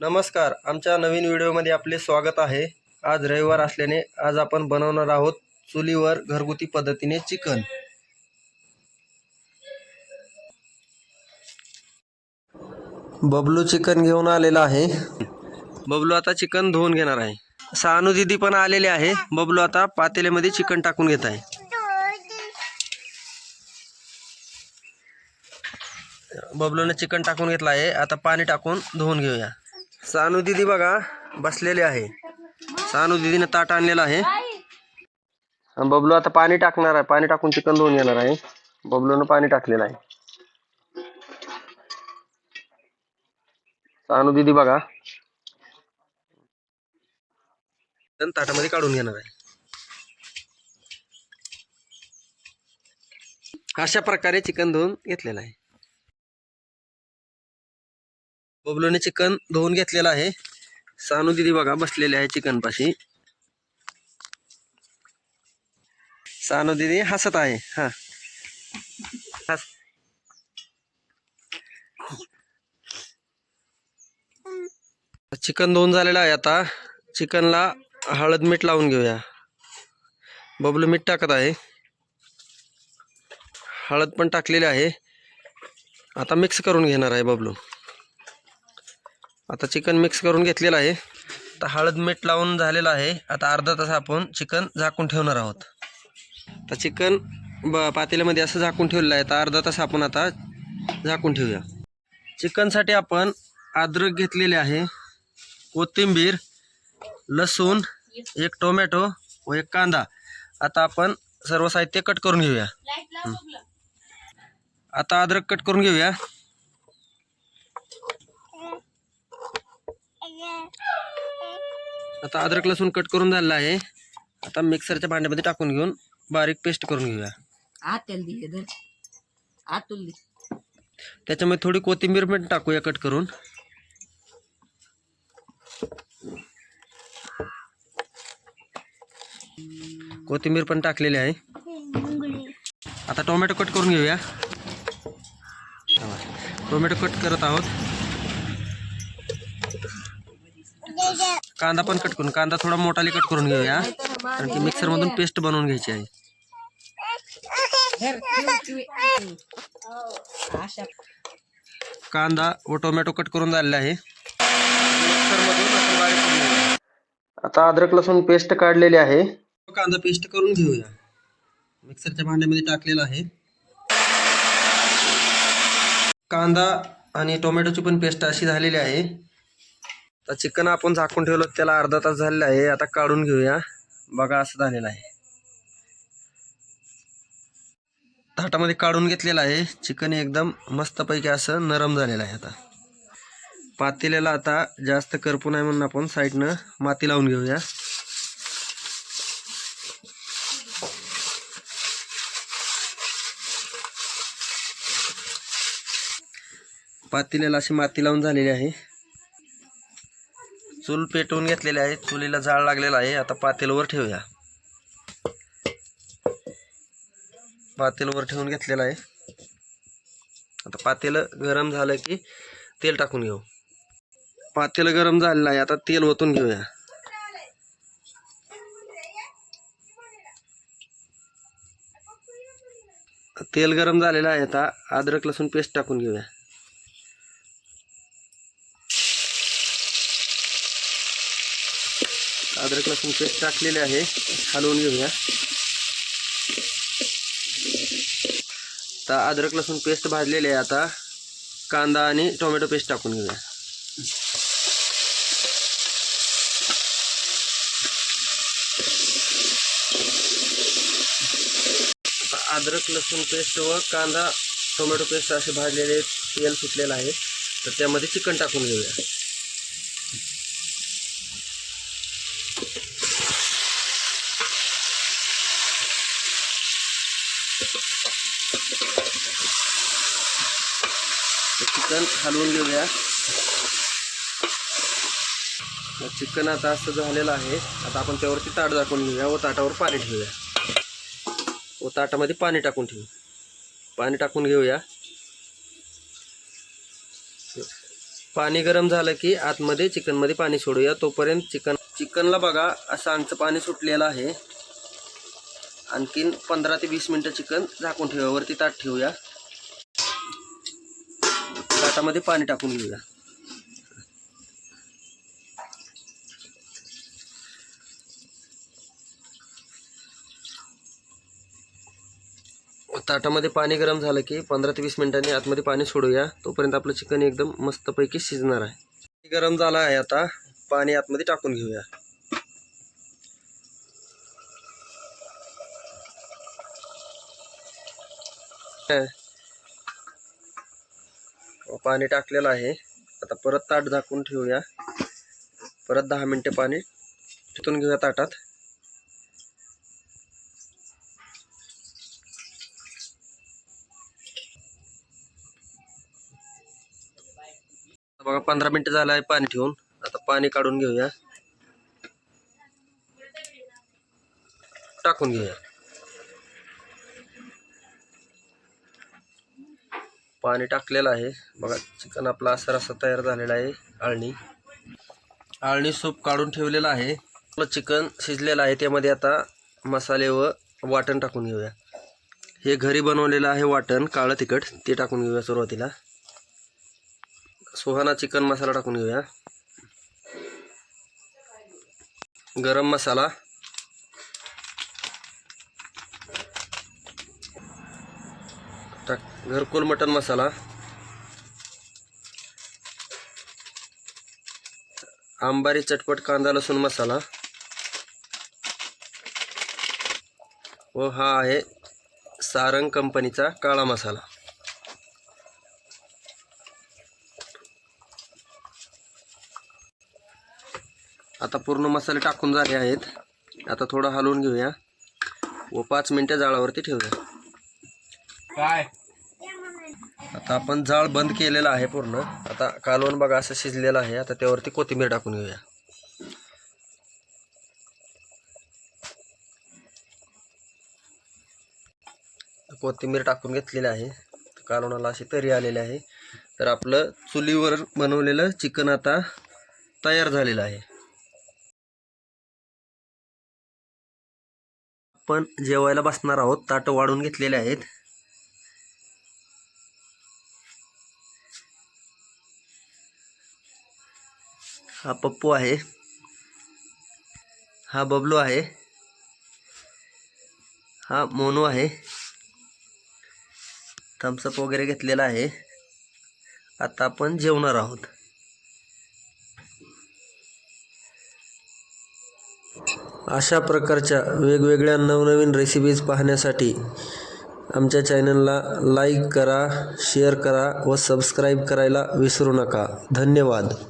नमस्कार. आमच्या नवीन व्हिडिओमध्ये आपले स्वागत आहे. आज रविवार असल्याने आज आपण बनवणार आहोत चुलीवर घरगुती पद्धतीने चिकन. बबलू चिकन घेऊन आलेला आहे. बबलू आता चिकन धुवून घेणार आहे. सहानू दिदी पण आलेले आहे. बबलू आता पातेल्यामध्ये चिकन टाकून घेत आहे. बबलूने चिकन टाकून घेतलं आहे. आता पाणी टाकून धुवून घेऊया. सानू दिदी बघा बसलेले आहे. सानू दिदीने ताट आणलेलं आहे. बबलू आता पाणी टाकणार आहे. पाणी टाकून चिकन धुवून येणार आहे. बबलूनं पाणी टाकलेलं आहे. सानू दिदी बघा. ताटामध्ये काढून घेणार आहे. अशा प्रकारे चिकन धुवून घेतलेलं आहे. बबलूने चिकन धुवून घेतलेलं आहे. सानू दिदी बघा बसलेले आहे चिकन पाशी सानू दिदी हसत आहे हा. हस. चिकन धुवून झालेलं आहे आता. चिकनला हळद मीठ लावून घेऊया. बबलू मीठ टाकत आहे. हळद पण टाकलेली आहे. आता मिक्स करून घेणार आहे बबलू. आता चिकन मिक्स करून घेतलेलं आहे. आता हळद मीठ लावून झालेलं आहे. आता अर्धा तास आपण चिकन झाकून ठेवणार आहोत. तर चिकन ब पातेल्यामध्ये असं झाकून ठेवलेलं आहे. तर अर्धा तास आपण आता झाकून ठेवूया. चिकनसाठी आपण अद्रक घेतलेले आहे कोथिंबीर लसूण एक टोमॅटो व एक कांदा. आता आपण सर्व साहित्य कट करून घेऊया. आता अद्रक कट करून घेऊया. आता अद्रक लसूण कट करून झालेला आहे. आता मिक्सरच्या भांड्यामध्ये टाकून घेऊन बारीक पेस्ट करून घेऊया. त्याच्यामध्ये थोडी कोथिंबीर पण टाकूया कट करून. कोथिंबीर पण टाकलेली आहे. आता टोमॅटो कट करून घेऊया. टोमॅटो कट करत आहोत. कांदा पण कट करून कांदा थोडा मोठाली कट करून घेऊया. कारण की मिक्सरमधून पेस्ट बनवून घ्यायची आहे. कांदा व टोमॅटो कट करून झालेला आहे. आता अद्रक लसूण पेस्ट काढलेली आहे. कांदा पेस्ट करून घेऊया. मिक्सरच्या भांड्यामध्ये टाकलेला आहे. कांदा आणि टोमॅटोची पण पेस्ट अशी झालेली आहे. आता चिकन आपण झाकून ठेवलं त्याला अर्धा तास झालेला आहे. आता काढून घेऊया. बघा असं झालेलं आहे. ताटामध्ये काढून घेतलेलं आहे. चिकन एकदम मस्तपैकी असं नरम झालेलं आहे आता. पातेल्याला आता जास्त करपू नाही म्हणून आपण साईडनं माती लावून घेऊया. पातेल्याला अशी माती लावून झालेली आहे. चूल पेटवून घेतलेली आहे. चुलीला जाळ लागलेला आहे. आता पातेलवर ठेवूया. पातेलवर ठेवून घेतलेलं आहे. आता पातेलं गरम झालं की तेल टाकून घेऊ. पातेल गरम झालेलं आहे आता तेल ओतून घेऊया. तेल गरम झालेलं आहे. आता अद्रक लसूण पेस्ट टाकून घेऊया. अद्रक लसूण पेस्ट टाकलेली आहे. हलवून घेऊया. आता अद्रक लसूण पेस्ट भाजलेली आहे आता. कांदा आणि टोमॅटो पेस्ट टाकून घेऊया. अद्रक लसूण पेस्ट व कांदा टोमॅटो पेस्ट असे भाजलेले तेल सुटलेलं आहे. तर त्यामध्ये चिकन टाकून घेऊया. चिकन हलवून घेऊया. चिकन आता असं झालेलं आहे. आता आपण त्यावरती ताट दाखवून घेऊया व ताटावर पाणी ठेवूया. व ताटामध्ये पाणी टाकून ठेवू. पाणी टाकून घेऊया. पाणी गरम झालं की आतमध्ये चिकनमध्ये पाणी सोडूया. तोपर्यंत चिकन चिकनला बघा असं आमचं पाणी सुटलेलं आहे. आणखीन पंधरा ते वीस मिनटं चिकन झाकून ठेवूया वरती ताट ठेवूया. ताटामध्ये पाणी टाकून घेऊया. ताटामध्ये पाणी गरम झालं की पंधरा ते वीस मिनिटांनी आतमध्ये पाणी सोडूया. तोपर्यंत आपलं चिकन एकदम मस्तपैकी शिजणार आहे. गरम झालं आहे आता. पाणी आतमध्ये टाकून घेऊया. पाणी टाकलेलं आहे. आता परत ताट झाकून ठेवूया. परत दहा मिनटं पाणी तिथून घेऊया ताटात. बघा पंधरा मिनटं झालं आहे पाणी ठेवून. आता पाणी काढून घेऊया. टाकून घेऊया. पाणी टाकलेलं आहे. बघा चिकन आपला असा रस्सा तयार झालेला आहे आळणी. आळणी सूप काढून ठेवलेलं आहे. आपलं चिकन शिजलेलं आहे त्यामध्ये आता मसाले व वाटण टाकून घेऊया. हे घरी बनवलेलं आहे वाटण काळं तिखट ते टाकून घेऊया सुरुवातीला. सुहाना चिकन मसाला टाकून घेऊया. गरम मसाला. घरकुल मटन मसाला. आंबारी चटपट कांदा लसूण मसाला. व हा आहे सारंग कंपनीचा काळा मसाला. आता पूर्ण मसाले टाकून झाले आहेत. आता थोडं हलवून घेऊया. व पाच मिनटं जाळावरती ठेवूया. काय? आता आपण जाळ बंद केलेलं आहे पूर्ण. आता कालवण बघा असं शिजलेलं आहे. आता त्यावरती कोथिंबीर टाकून घेऊया. कोथिंबीर टाकून घेतलेली आहे. कालवणाला अशी तरी आलेली आहे. तर आपलं चुलीवर बनवलेलं चिकन आता तयार झालेलं आहे. आपण जेवायला बसणार आहोत. ताटं वाढून घेतलेले आहेत. हा पप्पू आहे. हा बबलू आहे. हा मोनू आहे. थम्सअप वगैरे घेतलेला आहे. आता आपण जेवणार आहोत. अशा प्रकारच्या वेगवेगळ्या नवनवीन रेसिपीज पाहण्यासाठी आमच्या चॅनलला लाईक करा शेअर करा व सबस्क्राईब करायला विसरू नका. धन्यवाद.